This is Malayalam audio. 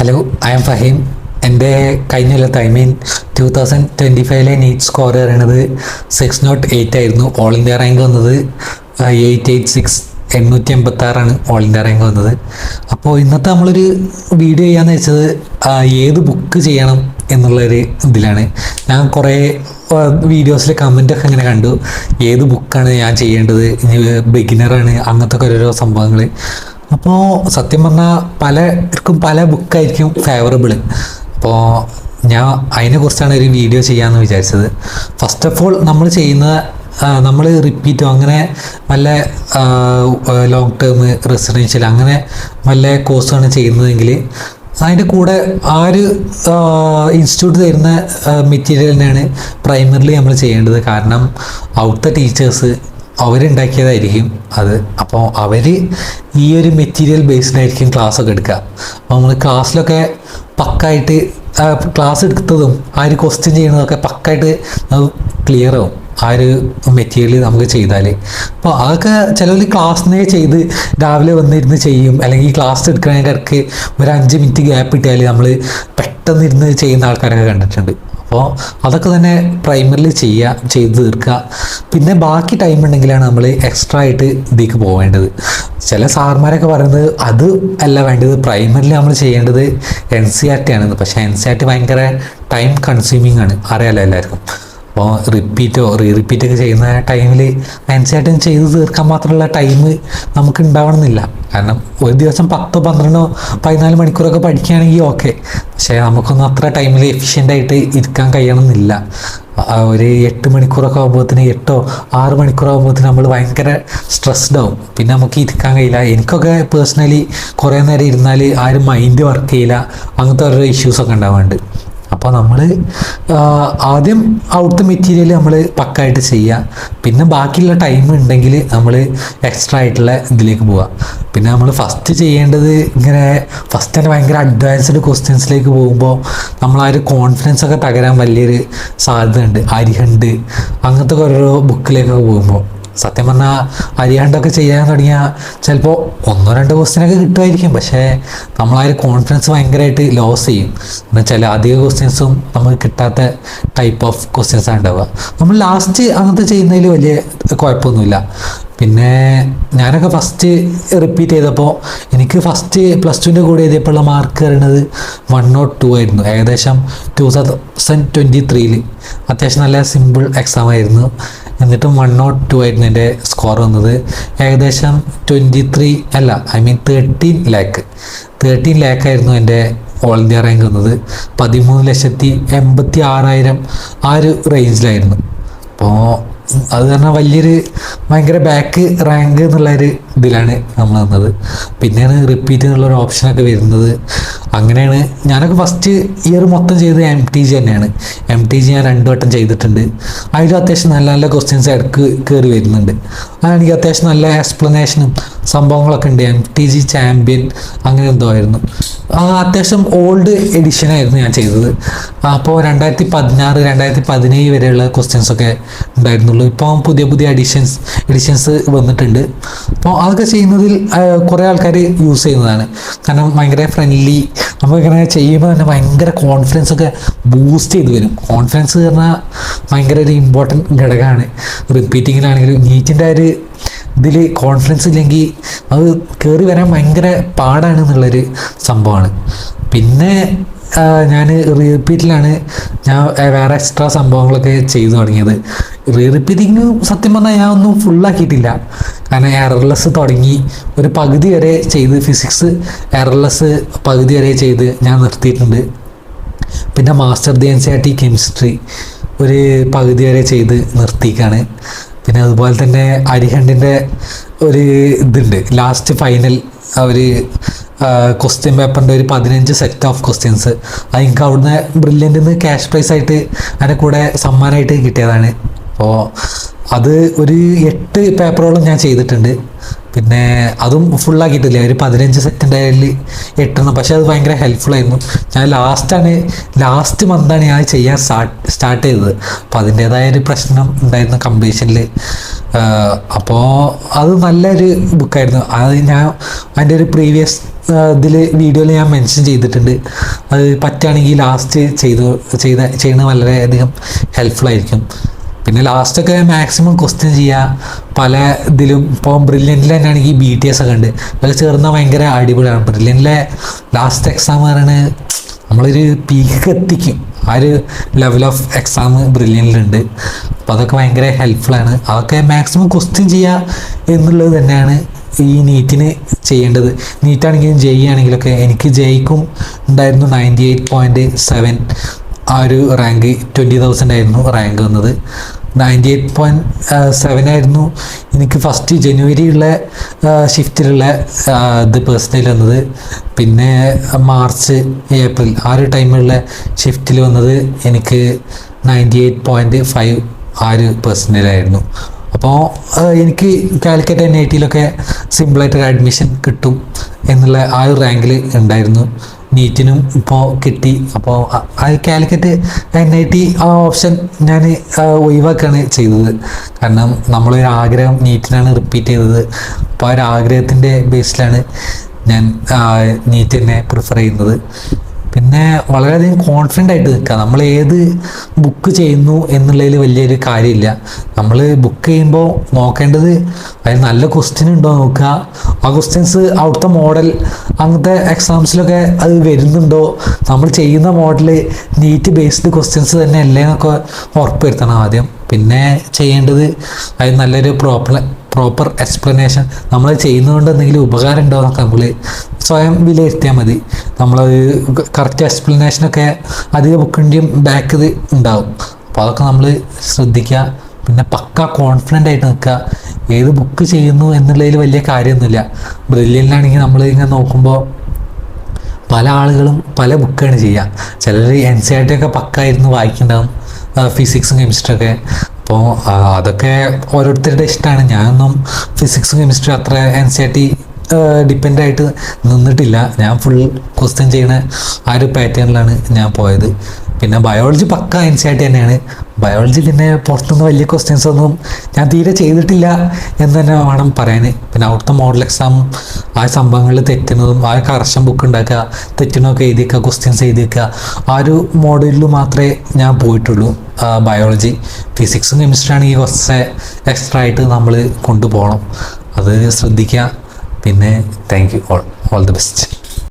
ഹലോ ഐ എം ഫഹീം എന്റെ കഴിഞ്ഞ കൊല്ലത്ത് I mean two thousand twenty ഫൈവിലെ NEET score പറയുന്നത് സിക്സ് നോട്ട് എയ്റ്റ് ആയിരുന്നു. ഓൾ ഇന്ത്യ റാങ്ക് വന്നത് എയ്റ്റ് എയ്റ്റ് സിക്സ് എണ്ണൂറ്റി എൺപത്തി ആറാണ് ഓൾ ഇന്ത്യ റാങ്ക് വന്നത്. അപ്പോൾ ഇന്നത്തെ നമ്മളൊരു വീഡിയോ ചെയ്യാന്ന് വെച്ചത് ഏത് ബുക്ക് ചെയ്യണം എന്നുള്ളൊരു ഇതിലാണ്. ഞാൻ കുറേ വീഡിയോസിലെ കമന്റൊക്കെ അങ്ങനെ കണ്ടു. ഏത് ബുക്കാണ് ഞാൻ ചെയ്യേണ്ടത്? ബിഗിനറാണ് അങ്ങനത്തെ ഓരോരോ സംഭവങ്ങൾ അപ്പോൾ സത്യം പറഞ്ഞാൽ പലർക്കും പല ബുക്കായിരിക്കും ഫേവറബിൾ അപ്പോൾ ഞാൻ അതിനെ കുറിച്ചാണ് ഒരു വീഡിയോ ചെയ്യാമെന്ന് വിചാരിച്ചത്. ഫസ്റ്റ് ഓഫ് ഓൾ നമ്മൾ ചെയ്യുന്ന നമ്മൾ റിപ്പീറ്റോ അങ്ങനെ വല്ല ലോങ് ടേം റെസിഡൻഷ്യൽ അങ്ങനെ വല്ല കോഴ്സാണ് ചെയ്യുന്നതെങ്കിൽ അതിന്റെ കൂടെ ആ ഒരു ഇൻസ്റ്റിറ്റ്യൂട്ട് തരുന്ന മെറ്റീരിയലിനാണ് പ്രൈമറിലി നമ്മൾ ചെയ്യേണ്ടത്. കാരണം അവിടുത്തെ ടീച്ചേഴ്സ് അവരുണ്ടാക്കിയതായിരിക്കും അത്. അപ്പോൾ അവർ ഈ ഒരു മെറ്റീരിയൽ ബേസ്ഡായിരിക്കും ക്ലാസ് ഒക്കെ എടുക്കുക. അപ്പോൾ നമ്മൾ ക്ലാസ്സിലൊക്കെ പക്കായിട്ട് ക്ലാസ് എടുത്തതും ആ ഒരു ക്വസ്റ്റ്യൻ ചെയ്യുന്നതൊക്കെ പക്കായിട്ട് ക്ലിയർ ആവും. ആ ഒരു മെറ്റീരിയൽ നമുക്ക് ചെയ്താൽ അപ്പോൾ അതൊക്കെ ചിലവർ ക്ലാസ്സിനെ ചെയ്ത് രാവിലെ വന്നിരുന്ന് ചെയ്യും. അല്ലെങ്കിൽ ക്ലാസ് എടുക്കുന്നതിന്റെ ഇടയ്ക്ക് ഒരു അഞ്ച് മിനിറ്റ് ഗ്യാപ്പ് കിട്ടിയാൽ നമ്മൾ പെട്ടെന്നിരുന്ന് ചെയ്യുന്ന ആൾക്കാരൊക്കെ കണ്ടിട്ടുണ്ട്. അപ്പോൾ അതൊക്കെ തന്നെ പ്രൈമറിൽ ചെയ്യുക ചെയ്ത് തീർക്കുക പിന്നെ ബാക്കി ടൈം ഉണ്ടെങ്കിലാണ് നമ്മൾ എക്സ്ട്രാ ആയിട്ട് ഇതിലേക്ക് പോവേണ്ടത്. ചില സാർമാരൊക്കെ പറയുന്നത് അത് അല്ല വേണ്ടത് പ്രൈമറിൽ നമ്മൾ ചെയ്യേണ്ടത് എൻ സി ആർ ടി ആണ് പക്ഷേ എൻ സി ആർ ടി ഭയങ്കര ടൈം കൺസ്യൂമിങ് ആണ്. അറിയാലോ എല്ലാവർക്കും. അപ്പോൾ റിപ്പീറ്റോ റീ റിപ്പീറ്റൊക്കെ ചെയ്യുന്ന ടൈമിൽ എൻ സി ആർ ടി ചെയ്ത് തീർക്കാൻ മാത്രമുള്ള ടൈം നമുക്ക് ഉണ്ടാവണമെന്നില്ല. കാരണം ഒരു ദിവസം പത്തോ പന്ത്രണ്ടോ പതിനാല് മണിക്കൂറൊക്കെ പഠിക്കുകയാണെങ്കിൽ ഓക്കെ പക്ഷേ നമുക്കൊന്നും അത്ര ടൈമിൽ എഫിഷ്യന്റ് ആയിട്ട് ഇരിക്കാൻ കഴിയണമെന്നില്ല. ഒരു എട്ട് മണിക്കൂറൊക്കെ ആകുമ്പോഴത്തേന് എട്ടോ ആറ് മണിക്കൂർ ആകുമ്പോഴത്തേന് നമ്മൾ ഭയങ്കര സ്ട്രെസ്ഡ് ആവും. പിന്നെ നമുക്ക് ഇരിക്കാൻ കഴിയില്ല. എനിക്കൊക്കെ പേഴ്സണലി കുറേ നേരം ഇരുന്നാൽ ആരും മൈൻഡ് വർക്ക് ചെയ്യില്ല. അങ്ങനത്തെ ഓരോ ഇഷ്യൂസൊക്കെ ഉണ്ടാവാറുണ്ട്. അപ്പോൾ നമ്മൾ ആദ്യം ഔട്ട് മെറ്റീരിയൽ നമ്മൾ പക്കായിട്ട് ചെയ്യുക പിന്നെ ബാക്കിയുള്ള ടൈം ഉണ്ടെങ്കിൽ നമ്മൾ എക്സ്ട്രാ ആയിട്ടുള്ള ഇതിലേക്ക് പോവുക പിന്നെ നമ്മൾ ഫസ്റ്റ് ചെയ്യേണ്ടത് ഇങ്ങനെ ഫസ്റ്റ് തന്നെ ഭയങ്കര അഡ്വാൻസ്ഡ് ക്വസ്റ്റ്യൻസിലേക്ക് പോകുമ്പോൾ നമ്മൾ ആ ഒരു കോൺഫിഡൻസ് ഒക്കെ തകരാൻ വലിയൊരു സാധ്യത ഉണ്ട് അരിഹണ്ട് അങ്ങനത്തെ ഓരോ ബുക്കിലേക്കൊക്കെ പോകുമ്പോൾ സത്യം പറഞ്ഞാൽ അരിയാണ്ടൊക്കെ ചെയ്യാൻ തുടങ്ങിയാൽ ചിലപ്പോൾ ഒന്നോ രണ്ടോ ക്വസ്റ്റ്യനൊക്കെ കിട്ടുമായിരിക്കും. പക്ഷേ ഒരു കോൺഫിഡൻസ് ഭയങ്കരമായിട്ട് ലോസ് ചെയ്യും. എന്ന് വെച്ചാൽ അധിക ക്വസ്റ്റ്യൻസും നമുക്ക് കിട്ടാത്ത ടൈപ്പ് ഓഫ് ക്വസ്റ്റ്യൻസാണ് ഉണ്ടാവുക. നമ്മൾ ലാസ്റ്റ് അങ്ങനത്തെ ചെയ്യുന്നതിൽ വലിയ കുഴപ്പമൊന്നുമില്ല. പിന്നെ ഞാനൊക്കെ ഫസ്റ്റ് റിപ്പീറ്റ് ചെയ്തപ്പോൾ എനിക്ക് ഫസ്റ്റ് പ്ലസ് ടുവിന്റെ കൂടെ എഴുതിയപ്പോഴുള്ള മാർക്ക് പറയുന്നത് വൺ നോട്ട് ടു ആയിരുന്നു. ഏകദേശം ടു തൗസൻഡ് ട്വന്റി ത്രീയിൽ അത്യാവശ്യം നല്ല സിമ്പിൾ എക്സാം ആയിരുന്നു. എന്നിട്ടും വൺ നോട്ട് ടു ആയിരുന്നു എന്റെ സ്കോർ വന്നത് ഏകദേശം ട്വന്റി ത്രീ അല്ല I mean thirteen lakh thirteen ലാക്കായിരുന്നു എന്റെ ഓൾ ഇന്ത്യ റാങ്ക് വന്നത്. പതിമൂന്ന് ലക്ഷത്തി എൺപത്തി ആറായിരം ആ ഒരു റേഞ്ചിലായിരുന്നു അപ്പോൾ അത് കാരണം വലിയൊരു ഭയങ്കര ബാക്ക് റാങ്ക് എന്നുള്ളൊരു ഇതിലാണ് നമ്മൾ വന്നത് പിന്നെയാണ് റിപ്പീറ്റ് എന്നുള്ള ഒരു ഓപ്ഷനൊക്കെ വരുന്നത്. അങ്ങനെയാണ് ഞാനൊക്കെ ഫസ്റ്റ് ഇയർ മൊത്തം ചെയ്തത് എം ടി ജി തന്നെയാണ്. എം ടി ജി ഞാൻ രണ്ടു വട്ടം ചെയ്തിട്ടുണ്ട്. അതിൽ അത്യാവശ്യം നല്ല നല്ല ക്വസ്റ്റ്യൻസ് ഇടയ്ക്ക് കയറി വരുന്നുണ്ട്. അതെനിക്ക് അത്യാവശ്യം നല്ല എക്സ്പ്ലനേഷനും സംഭവങ്ങളൊക്കെ ഉണ്ട്. എം ടി ജി ചാമ്പ്യൻ അങ്ങനെ എന്തോ ആയിരുന്നു. അത്യാവശ്യം ഓൾഡ് എഡിഷൻ ആയിരുന്നു ഞാൻ ചെയ്തത്. അപ്പോൾ രണ്ടായിരത്തി പതിനാറ് രണ്ടായിരത്തി പതിനേഴ് വരെയുള്ള ക്വസ്റ്റ്യൻസ് ഒക്കെ ഉണ്ടായിരുന്നുള്ളൂ. ഇപ്പോൾ പുതിയ പുതിയ എഡിഷൻസ് എഡിഷൻസ് വന്നിട്ടുണ്ട്. അപ്പോൾ അതൊക്കെ ചെയ്യുന്നതിൽ കുറേ ആൾക്കാർ യൂസ് ചെയ്യുന്നതാണ്. കാരണം ഭയങ്കര ഫ്രണ്ട്ലി നമുക്കിങ്ങനെ ചെയ്യുമ്പോൾ തന്നെ ഭയങ്കര കോൺഫിഡൻസ് ഒക്കെ ബൂസ്റ്റ് ചെയ്ത് വരും. കോൺഫിഡൻസ് പറഞ്ഞാൽ ഭയങ്കര ഒരു ഇമ്പോർട്ടന്റ് ഘടകമാണ്. റിപ്പീറ്റിങ്ങിലാണെങ്കിലും നീറ്റിന്റെ ഒരു ഇതിൽ കോൺഫിഡൻസ് ഇല്ലെങ്കിൽ അത് കയറി വരാൻ ഭയങ്കര പാടാണ് എന്നുള്ളൊരു സംഭവമാണ്. പിന്നെ ഞാൻ റീ റിപ്പീറ്റിലാണ് ഞാൻ വേറെ എക്സ്ട്രാ സംഭവങ്ങളൊക്കെ ചെയ്തു തുടങ്ങിയത്. റീ റിപ്പീറ്റിങ് സത്യം പറഞ്ഞാൽ ഞാൻ ഒന്നും ഫുള്ളാക്കിയിട്ടില്ല കാരണം എറർലെസ് തുടങ്ങി. ഒരു പകുതി വരെ ചെയ്ത് ഫിസിക്സ് എറർലെസ് പകുതി വരെ ചെയ്ത് ഞാൻ നിർത്തിയിട്ടുണ്ട്. പിന്നെ master the N C R T chemistry ഒരു പകുതി വരെ ചെയ്ത് നിർത്തിക്കാണ് പിന്നെ അതുപോലെ തന്നെ അരിഹണ്ടിന്റെ ഒരു ഇതുണ്ട്. ലാസ്റ്റ് ഫൈനൽ ഒരു ക്വസ്റ്റ്യൻ പേപ്പറിന്റെ ഒരു പതിനഞ്ച് സെറ്റ് ഓഫ് ക്വസ്റ്റ്യൻസ് അത് എനിക്ക് അവിടുന്ന് ബ്രില്യന്റിൽ നിന്ന് ക്യാഷ് പ്രൈസ് ആയിട്ട് അതിന്റെ കൂടെ സമ്മാനമായിട്ട് കിട്ടിയതാണ്. അപ്പോൾ അത് ഒരു എട്ട് പേപ്പറോളം ഞാൻ ചെയ്തിട്ടുണ്ട്. പിന്നെ അതും ഫുള്ളാക്കിയിട്ടില്ല ഒരു പതിനഞ്ച് സെക്കൻഡ് അതിൽ എട്ടെണ്ണം. പക്ഷെ അത് ഭയങ്കര ഹെൽപ്ഫുൾ ആയിരുന്നു. ഞാൻ ലാസ്റ്റാണ് ലാസ്റ്റ് മന്താണ് ഞാൻ ചെയ്യാൻ സ്റ്റാർട്ട് സ്റ്റാർട്ട് ചെയ്തത്. അപ്പോൾ അതിന്റേതായ ഒരു പ്രശ്നം ഉണ്ടായിരുന്നു കമ്പീഷനിൽ അപ്പോൾ അത് നല്ലൊരു ബുക്കായിരുന്നു അത് ഞാൻ അതിന്റെ ഒരു പ്രീവിയസ് ഇതിൽ വീഡിയോയിൽ ഞാൻ മെൻഷൻ ചെയ്തിട്ടുണ്ട്. അത് പറ്റുകയാണെങ്കിൽ ലാസ്റ്റ് ചെയ്തു ചെയ്ത ചെയ്യുന്നത് വളരെയധികം ഹെൽപ്ഫുൾ ആയിരിക്കും. പിന്നെ ലാസ്റ്റൊക്കെ മാക്സിമം ക്വസ്റ്റ്യൻ ചെയ്യുക പല ഇതിലും ഇപ്പോൾ ബ്രില്യന്റിൽ തന്നെ ആണെങ്കിൽ ബി ടി എസ് ഒക്കെ ഉണ്ട്. അതൊക്കെ ചേർന്നാൽ ഭയങ്കര അടിപൊളിയാണ്. ബ്രില്യന്റിലെ ലാസ്റ്റ് എക്സാം പറയുന്നത് നമ്മളൊരു പീക്ക് എത്തിക്കും. ആ ഒരു ലെവൽ ഓഫ് എക്സാം ബ്രില്യന്റിലുണ്ട് അപ്പോൾ അതൊക്കെ ഭയങ്കര ഹെൽപ്ഫുള്ളാണ് അതൊക്കെ മാക്സിമം ക്വസ്റ്റ്യൻ ചെയ്യുക എന്നുള്ളത് തന്നെയാണ് ഈ നീറ്റിന് ചെയ്യേണ്ടത്. നീറ്റാണെങ്കിലും ജെയ് ആണെങ്കിലൊക്കെ എനിക്ക് ജയിക്കും ഉണ്ടായിരുന്നു നയന്റി എയ്റ്റ് പോയിന്റ് സെവൻ ആ ഒരു റാങ്ക് ട്വന്റി തൗസൻഡ് ആയിരുന്നു റാങ്ക് വന്നത്. നയന്റി എയ്റ്റ് പോയിന്റ് സെവൻ ആയിരുന്നു. എനിക്ക് ഫസ്റ്റ് ജനുവരിയുള്ള ഷിഫ്റ്റിലുള്ള ഇത് പേഴ്സണൽ വന്നത്. പിന്നെ മാർച്ച് ഏപ്രിൽ ആ ഒരു ടൈമിലുള്ള ഷിഫ്റ്റിൽ വന്നത് എനിക്ക് നയന്റി എയ്റ്റ് പോയിന്റ് ഫൈവ് ആ ഒരു പേഴ്സണലായിരുന്നു അപ്പോൾ എനിക്ക് കാലിക്കറ്റ് എൻ ഐ ടിയിലൊക്കെ സിമ്പിളായിട്ടൊരു അഡ്മിഷൻ കിട്ടും എന്നുള്ള ആ ഒരു റാങ്കിൽ ഉണ്ടായിരുന്നു. നീറ്റിനും ഇപ്പോൾ കിട്ടി. അപ്പോൾ ആ കാലിക്കറ്റ് എൻ ഐ ടി ആ ഓപ്ഷൻ ഞാൻ ഒഴിവാക്കുകയാണ് ചെയ്തത്. കാരണം നമ്മളൊരു ആഗ്രഹം നീറ്റിനാണ് റിപ്പീറ്റ് ചെയ്തത്. അപ്പോൾ ആ ഒരു ആഗ്രഹത്തിന്റെ ബേസിലാണ് ഞാൻ നീറ്റ് തന്നെ പ്രിഫർ ചെയ്യുന്നത്. പിന്നെ വളരെയധികം കോൺഫിഡന്റ് ആയിട്ട് നിൽക്കുക. നമ്മൾ ഏത് ബുക്ക് ചെയ്യുന്നു എന്നുള്ളതിൽ വലിയൊരു കാര്യമില്ല. നമ്മൾ ബുക്ക് ചെയ്യുമ്പോൾ നോക്കേണ്ടത് അതിൽ നല്ല ക്വസ്റ്റ്യൻ ഉണ്ടോ നോക്കുക. ആ ക്വസ്റ്റ്യൻസ് അവിടുത്തെ മോഡൽ അങ്ങനത്തെ എക്സാംസിലൊക്കെ അത് വരുന്നുണ്ടോ? നമ്മൾ ചെയ്യുന്ന മോഡൽ നീറ്റ് ബേസ്ഡ് ക്വസ്റ്റ്യൻസ് തന്നെ അല്ലേ എന്നൊക്കെ ഉറപ്പുവരുത്തണം ആദ്യം. പിന്നെ ചെയ്യേണ്ടത് അത് നല്ലൊരു പ്രോപ്പർ പ്രോപ്പർ എക്സ്പ്ലനേഷൻ നമ്മൾ ചെയ്യുന്നതുകൊണ്ട് എന്തെങ്കിലും ഉപകാരം ഉണ്ടോ എന്നൊക്കെ നമ്മൾ സ്വയം വിലയിരുത്തിയാൽ മതി. നമ്മൾ കറക്റ്റ് എക്സ്പ്ലനേഷനൊക്കെ അധിക ബുക്കിന്റെയും ബാക്ക് ഇത് ഉണ്ടാവും. അപ്പോൾ അതൊക്കെ നമ്മൾ ശ്രദ്ധിക്കുക. പിന്നെ പക്ക കോൺഫിഡന്റ് ആയിട്ട് നിൽക്കുക. ഏത് ബുക്ക് ചെയ്യുന്നു എന്നുള്ളതിൽ വലിയ കാര്യമൊന്നുമില്ല. ബ്രില്യന്റിലാണെങ്കിൽ നമ്മൾ ഇങ്ങനെ നോക്കുമ്പോൾ പല ആളുകളും പല ബുക്കാണ് ചെയ്യുക. ചിലർ എൻ സി ആർ ടി ഒക്കെ പക്കായിരുന്നു വായിക്കുന്നുണ്ടാവും ഫിസിക്സും കെമിസ്ട്രി ഒക്കെ. അപ്പോൾ അതൊക്കെ ഓരോരുത്തരുടെ ഇഷ്ടമാണ് ഞാനൊന്നും ഫിസിക്സും കെമിസ്ട്രി അത്ര N C R T depend ആയിട്ട് നിന്നിട്ടില്ല. ഞാൻ ഫുൾ ക്വസ്റ്റ്യൻ ചെയ്യുന്ന ആ ഒരു പാറ്റേണിലാണ് ഞാൻ പോയത്. പിന്നെ ബയോളജി പക്ക എൻ സി ആർ ടി തന്നെയാണ്. ബയോളജി പിന്നെ പുറത്തുനിന്ന് വലിയ ക്വസ്റ്റ്യൻസ് ഒന്നും ഞാൻ തീരെ ചെയ്തിട്ടില്ല എന്ന് തന്നെ വേണം പറയാൻ പിന്നെ അവിടുത്തെ മോഡൽ എക്സാം ആ സംഭവങ്ങളിൽ തെറ്റുന്നതും ആ കറക്ഷൻ ബുക്ക് ഉണ്ടാക്കുക തെറ്റിനൊക്കെ എഴുതി വെക്കുക ക്വസ്റ്റ്യൻസ് എഴുതി വെക്കുക ആ ഒരു മോഡലിൽ മാത്രമേ ഞാൻ പോയിട്ടുള്ളൂ. ബയോളജി ഫിസിക്സും കെമിസ്ട്രി ഈ കുറച്ച് എക്സ്ട്രാ ആയിട്ട് നമ്മൾ കൊണ്ടുപോകണം. അത് ശ്രദ്ധിക്കുക. പിന്നെ thank you all all the best